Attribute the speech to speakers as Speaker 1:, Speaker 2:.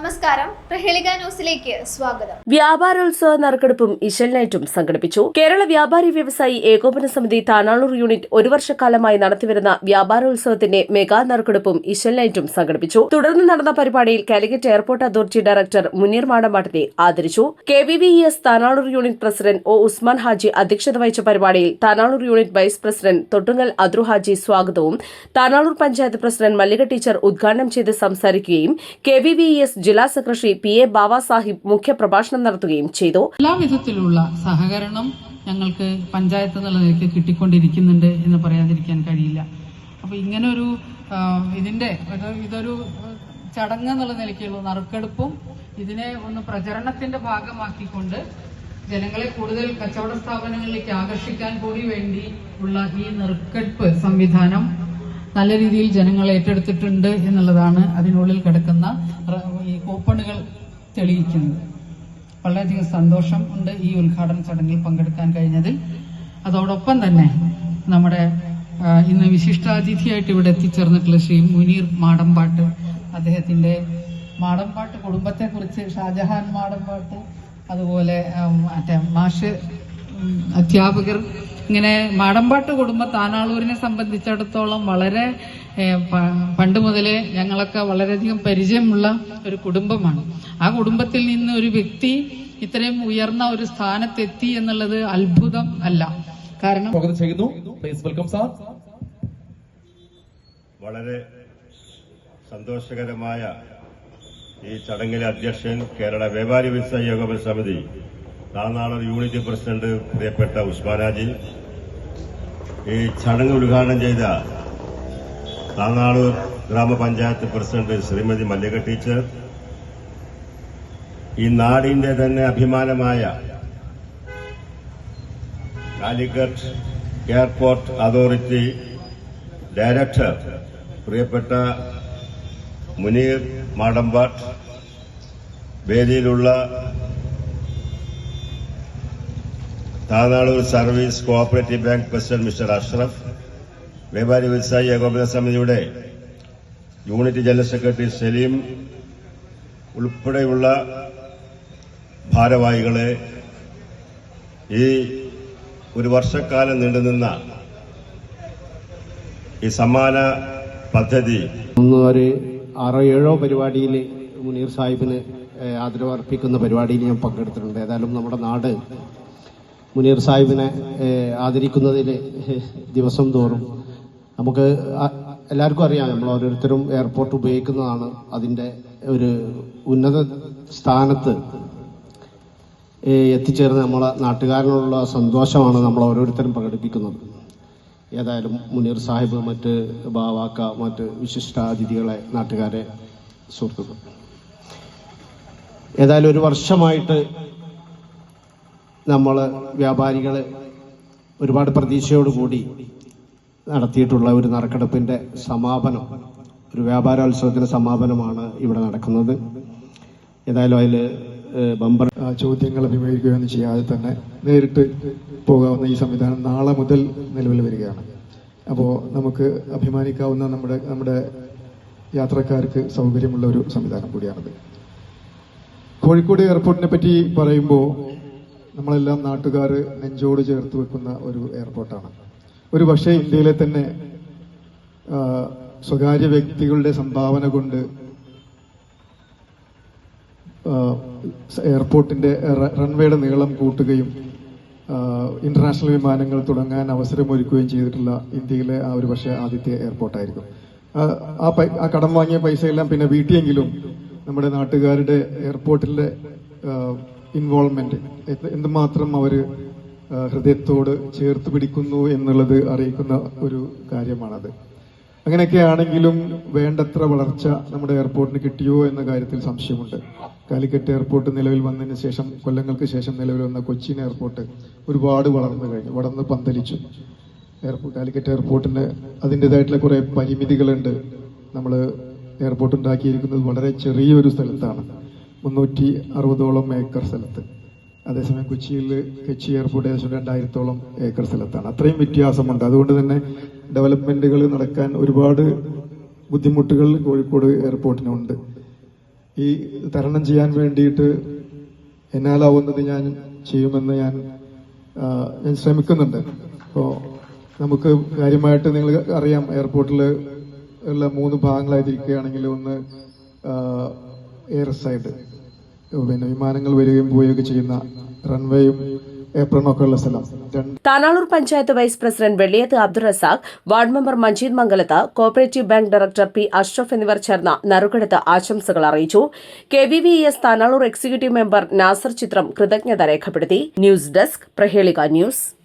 Speaker 1: നമസ്കാരം. പ്രഹേളിക ന്യൂസിലേക്ക് സ്വാഗതം.
Speaker 2: വ്യാപാരോത്സവ നറുക്കെടുപ്പും ഇശൽ നൈറ്റും സംഘടിപ്പിച്ചു. കേരള വ്യാപാരി വ്യവസായി ഏകോപന സമിതി താനാളൂർ യൂണിറ്റ് ഒരു വർഷക്കാലമായി നടത്തിവരുന്ന വ്യാപാരോത്സവത്തിന്റെ മെഗാ നറുക്കെടുപ്പും ഇശൽ നൈറ്റും സംഘടിപ്പിച്ചു. തുടർന്ന് നടന്ന പരിപാടിയിൽ Calicut airport authority director Muneer മാടമ്പാട്ടത്തെ ആദരിച്ചു. K V V S Tanalur unit president O Usman Haji അധ്യക്ഷത വഹിച്ച പരിപാടിയിൽ Tanalur unit vice president Thottungal Adru Haji സ്വാഗതവും താനാളൂർ പഞ്ചായത്ത് പ്രസിഡന്റ് മല്ലിക ടീച്ചർ ഉദ്ഘാടനം ചെയ്ത് സംസാരിക്കുകയും കെ വി വി എസ് ജില്ലാ സെക്രട്ടറി പി എ ബാബാസാഹിബ് മുഖ്യ മുഖ്യപ്രഭാഷണം നടത്തുകയും ചെയ്തു.
Speaker 3: എല്ലാ വിധത്തിലുള്ള സഹകരണം ഞങ്ങൾക്ക് പഞ്ചായത്ത് എന്നുള്ള നിലയ്ക്ക് കിട്ടിക്കൊണ്ടിരിക്കുന്നുണ്ട് എന്ന് പറയാതിരിക്കാൻ കഴിയില്ല. അപ്പോൾ ഇങ്ങനെ ഒരു ഇതിന്റെ ഇതൊരു ചടങ്ങ് എന്നുള്ള നിലയ്ക്കുള്ള നറുക്കെടുപ്പും ഇതിനെ ഒന്ന് പ്രചരണത്തിന്റെ ഭാഗമാക്കിക്കൊണ്ട് ജനങ്ങളെ കൂടുതൽ കച്ചവട സ്ഥാപനങ്ങളിലേക്ക് ആകർഷിക്കാൻ കൂടി വേണ്ടി ഉള്ള ഈ നറുക്കെടുപ്പ് സംവിധാനം നല്ല രീതിയിൽ ജനങ്ങൾ ഏറ്റെടുത്തിട്ടുണ്ട് എന്നുള്ളതാണ് അതിനുള്ളിൽ കിടക്കുന്ന ഈ കൂപ്പണുകൾ തെളിയിക്കുന്നത്. വളരെയധികം സന്തോഷം ഉണ്ട് ഈ ഉദ്ഘാടന ചടങ്ങിൽ പങ്കെടുക്കാൻ കഴിഞ്ഞതിൽ. അതോടൊപ്പം തന്നെ നമ്മുടെ ഇന്ന് വിശിഷ്ടാതിഥിയായിട്ട് ഇവിടെ എത്തിച്ചേർന്നിട്ടുള്ള ശ്രീ മുനീർ മാടമ്പാട്ട് അദ്ദേഹത്തിന്റെ മാടമ്പാട്ട് കുടുംബത്തെക്കുറിച്ച് ഷാജഹാൻ മാടമ്പാട്ട് അതുപോലെ മറ്റേ മാഷ് അധ്യാപകർ ഇങ്ങനെ മാടമ്പാട്ട് കുടുംബ താനാളൂരിനെ സംബന്ധിച്ചിടത്തോളം വളരെ പണ്ട് മുതലേ ഞങ്ങളൊക്കെ വളരെയധികം പരിചയമുള്ള ഒരു കുടുംബമാണ്. ആ കുടുംബത്തിൽ നിന്ന് ഒരു വ്യക്തി ഇത്രയും ഉയർന്ന ഒരു സ്ഥാനത്തെത്തി എന്നുള്ളത് അത്ഭുതം അല്ല. കാരണം
Speaker 4: ചെയ്യുന്നു. വെൽക്കം സാർ
Speaker 5: വളരെ സന്തോഷകരമായ ഈ ചടങ്ങിലെ അധ്യക്ഷൻ കേരള വ്യാപാരി വ്യവസായ ഏകോപന സമിതി താനാളൂർ യൂണിറ്റ് പ്രസിഡന്റ് പ്രിയപ്പെട്ട ഉസ്മാനാജി ഈ ചടങ്ങ് ഉദ്ഘാടനം ചെയ്ത താങ്ങാളൂർ ഗ്രാമപഞ്ചായത്ത് പ്രസിഡന്റ് ശ്രീമതി മല്ലിക ടീച്ചർ ഈ നാടിന്റെ തന്നെ അഭിമാനമായ കാലിക്കറ്റ് എയർപോർട്ട് അതോറിറ്റി ഡയറക്ടർ പ്രിയപ്പെട്ട Muneer Madampat വേദിയിലുള്ള Tanalur service cooperative bank president mister Ashraf വ്യാപാരി വ്യവസായി ഏകോപന സമിതിയുടെ യൂണിറ്റ് ജനറൽ സെക്രട്ടറി സലീം ഉൾപ്പെടെയുള്ള ഭാരവാഹികളെ ഈ ഒരു വർഷക്കാലം നീണ്ടുനിന്ന ഈ സമ്മാന പദ്ധതി
Speaker 6: ഒരു ആറോ ഏഴോ പരിപാടിയിൽ മുനീർ സാഹിബിന് ആദരവർപ്പിക്കുന്ന ആദരവ് പരിപാടിയിൽ ഞാൻ പങ്കെടുത്തിട്ടുണ്ട്. ഏതായാലും നമ്മുടെ നാട് മുനീർ സാഹിബിനെ ആദരിക്കുന്നതിൽ ദിവസം തോറും നമുക്ക് എല്ലാവർക്കും അറിയാം നമ്മൾ ഓരോരുത്തരും എയർപോർട്ട് ഉപയോഗിക്കുന്നതാണ് അതിന്റെ ഒരു ഉന്നത സ്ഥാനത്ത്. എത്തിച്ചേർന്ന് നമ്മളെ നാട്ടുകാരനുള്ള സന്തോഷമാണ് നമ്മൾ ഓരോരുത്തരും പ്രകടിപ്പിക്കുന്നത്. ഏതായാലും മുനീർ സാഹിബ് മറ്റ് ബാവാക്ക മറ്റ് വിശിഷ്ടാതിഥികളെ നാട്ടുകാരെ സുഹൃത്തുക്കൾ ഏതായാലും ഒരു വർഷമായിട്ട് നമ്മൾ വ്യാപാരികൾ ഒരുപാട് പ്രതീക്ഷയോടുകൂടി നടത്തിയിട്ടുള്ള ഒരു നറുക്കെടുപ്പിന്റെ സമാപനം ഒരു വ്യാപാരോത്സവത്തിന്റെ സമാപനമാണ് ഇവിടെ നടക്കുന്നത്. ഏതായാലും അതിൽ ബമ്പർ
Speaker 7: ചോദ്യങ്ങൾ അഭിമുഖീകരിക്കുകയൊന്നും ചെയ്യാതെ തന്നെ നേരിട്ട് പോകാവുന്ന ഈ സംവിധാനം നാളെ മുതൽ നിലവിൽ വരികയാണ്. അപ്പോൾ നമുക്ക് അഭിമാനിക്കാവുന്ന നമ്മുടെ നമ്മുടെ യാത്രക്കാർക്ക് സൗകര്യമുള്ള ഒരു സംവിധാനം കൂടിയാണത്. കോഴിക്കോട് എയർപോർട്ടിനെ പറ്റി പറയുമ്പോൾ നമ്മളെല്ലാം നാട്ടുകാർ നെഞ്ചോട് ചേർത്ത് വെക്കുന്ന ഒരു എയർപോർട്ടാണ്. ഒരു പക്ഷേ ഇന്ത്യയിലെ തന്നെ സ്വകാര്യ വ്യക്തികളുടെ സംഭാവന കൊണ്ട് എയർപോർട്ടിന്റെ റൺവേയുടെ നീളം കൂട്ടുകയും ഇന്റർനാഷണൽ വിമാനങ്ങൾ തുടങ്ങാൻ അവസരമൊരുക്കുകയും ചെയ്തിട്ടുള്ള ഇന്ത്യയിലെ ആ ഒരു പക്ഷേ ആദ്യത്തെ എയർപോർട്ടായിരിക്കും. ആ ആ കടം വാങ്ങിയ പൈസയെല്ലാം പിന്നെ വീട്ടിയെങ്കിലും നമ്മുടെ നാട്ടുകാരുടെ എയർപോർട്ടിലെ ഇൻവോൾവ്മെന്റ് എന്തുമാത്രം അവർ ഹൃദയത്തോട് ചേർത്ത് പിടിക്കുന്നു എന്നുള്ളത് അറിയിക്കുന്ന ഒരു കാര്യമാണത്. അങ്ങനെയൊക്കെ ആണെങ്കിലും വേണ്ടത്ര വളർച്ച നമ്മുടെ എയർപോർട്ടിന് കിട്ടിയോ എന്ന കാര്യത്തിൽ സംശയമുണ്ട്. കാലിക്കറ്റ് എയർപോർട്ട് നിലവിൽ വന്നതിന് ശേഷം കൊല്ലങ്ങൾക്ക് ശേഷം നിലവിൽ വന്ന കൊച്ചിൻ എയർപോർട്ട് ഒരുപാട് വളർന്നു കഴിഞ്ഞു വളർന്ന് പന്തലിച്ചു. എയർപോർട്ട് കാലിക്കറ്റ് എയർപോർട്ടിന് അതിന്റെതായിട്ടുള്ള കുറേ പരിമിതികളുണ്ട്. നമ്മൾ എയർപോർട്ട് ഉണ്ടാക്കിയിരിക്കുന്നത് വളരെ ചെറിയൊരു സ്ഥലത്താണ്. മുന്നൂറ്റി അറുപതോളം ഏക്കർ സ്ഥലത്ത്. അതേസമയം കൊച്ചിയിൽ കൊച്ചി എയർപോർട്ട് ഏകദേശം രണ്ടായിരത്തോളം ഏക്കർ സ്ഥലത്താണ്. അത്രയും വ്യത്യാസമുണ്ട്. അതുകൊണ്ട് തന്നെ ഡെവലപ്മെന്റുകൾ നടക്കാൻ ഒരുപാട് ബുദ്ധിമുട്ടുകൾ കോഴിക്കോട് എയർപോർട്ടിനുണ്ട്. ഈ തരണം ചെയ്യാൻ വേണ്ടിയിട്ട് എന്നാലാവുന്നത് ഞാൻ ചെയ്യുമെന്ന് ഞാൻ ഞാൻ ശ്രമിക്കുന്നുണ്ട്. അപ്പോൾ നമുക്ക് കാര്യമായിട്ട് നിങ്ങൾ അറിയാം എയർപോർട്ടിൽ ഉള്ള മൂന്ന് ഭാഗങ്ങളായി തിരിക്കുകയാണെങ്കിൽ ഒന്ന് എയർ സൈഡ്. പിന്നെ വിമാനങ്ങൾ വരികയും പോവുകയൊക്കെ ചെയ്യുന്ന റൺവേയും
Speaker 2: Tanalur panchayat vice president Velliyath Abdul Razak ward member Manjeed Mangalath cooperative bank director P Ashraf എന്നിവർ ചേർന്ന നറുക്കെടുത്ത് ആശംസകൾ അറിയിച്ചു. K V V S Tanalur executive member Nasar ചിത്രം കൃതജ്ഞത രേഖപ്പെടുത്തി. News desk Prahelika news.